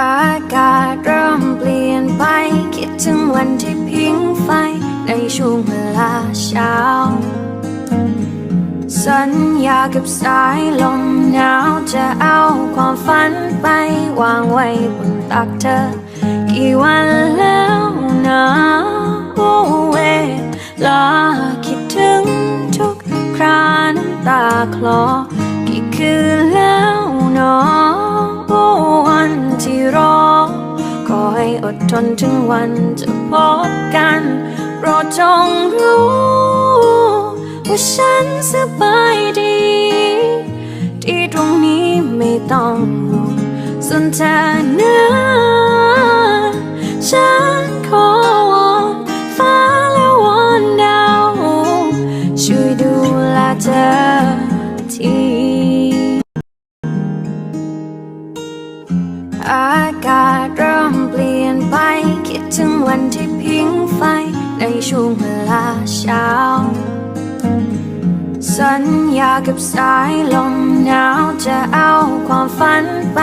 อากาศเริ่มเปลี่ยนไป คิดถึงวันที่พิงไฟ ในช่วงเวลาเช้า สัญญากับสายลมหนาวจะเอาความฝันไป วางไว้บนตักเธอ กี่วันแล้วนะโอ้เวลาคิดถึงทุกคราน้ำตาคลอกี่คืน อดทนถึงวันจะพบกันโปรดจงรู้ ว่าฉันสบายดี ที่ตรงนี้ไม่ต้องห่วงส่วนเธอนั้น สัญญากับสายลมหนาวจะเอาความฝันไป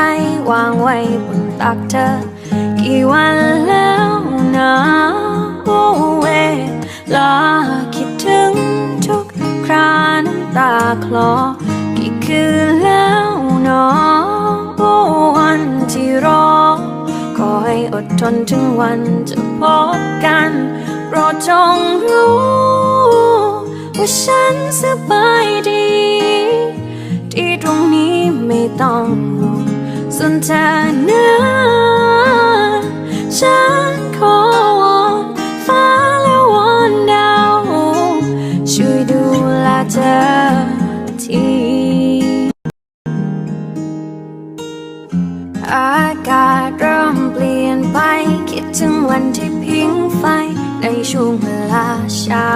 วางไว้บนตักเธอ กี่วันแล้วนะโอ้เวลาคิดถึงทุกคราน้ำตาคลอ กี่คืนแล้วเนาะโอ้วันที่รอขอให้อดทนถึงวันจะพบกันโปรดจงรู้ ว่าฉันสบายดี ที่ตรงนี้ไม่ต้องห่วงส่วนเธอนั้นฉันขอวอนฟ้าและวอนดาว ช่วยดูแลเธอทีอากาศเริ่มเปลี่ยนไป คิดถึงวันที่พิงไฟในช่วงเวลาเช้า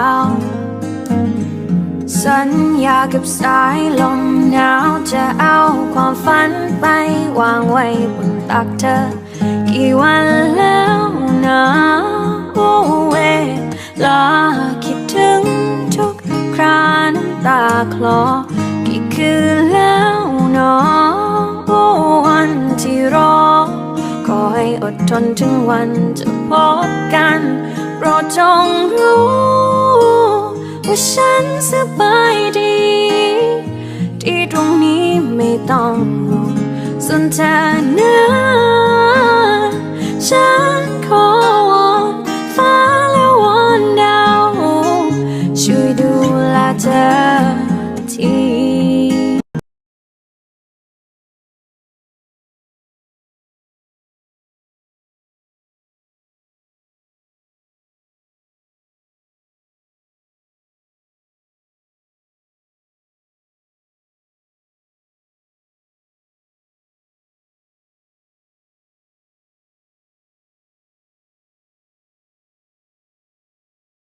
สัญญากับสายลมหนาวจะเอาความฝันไปวางไว้บนตักเธอ กี่วันแล้วนะโอ้เวลาคิดถึงทุกคราน้ำตาคลอ กี่คืนแล้วเนาะโอ้วันที่รอขอให้อดทนถึงวันจะพบกัน โปรดจงรู้ ว่าฉันสบายดี ที่ตรงนี้ไม่ต้องห่วงส่วนเธอนั้น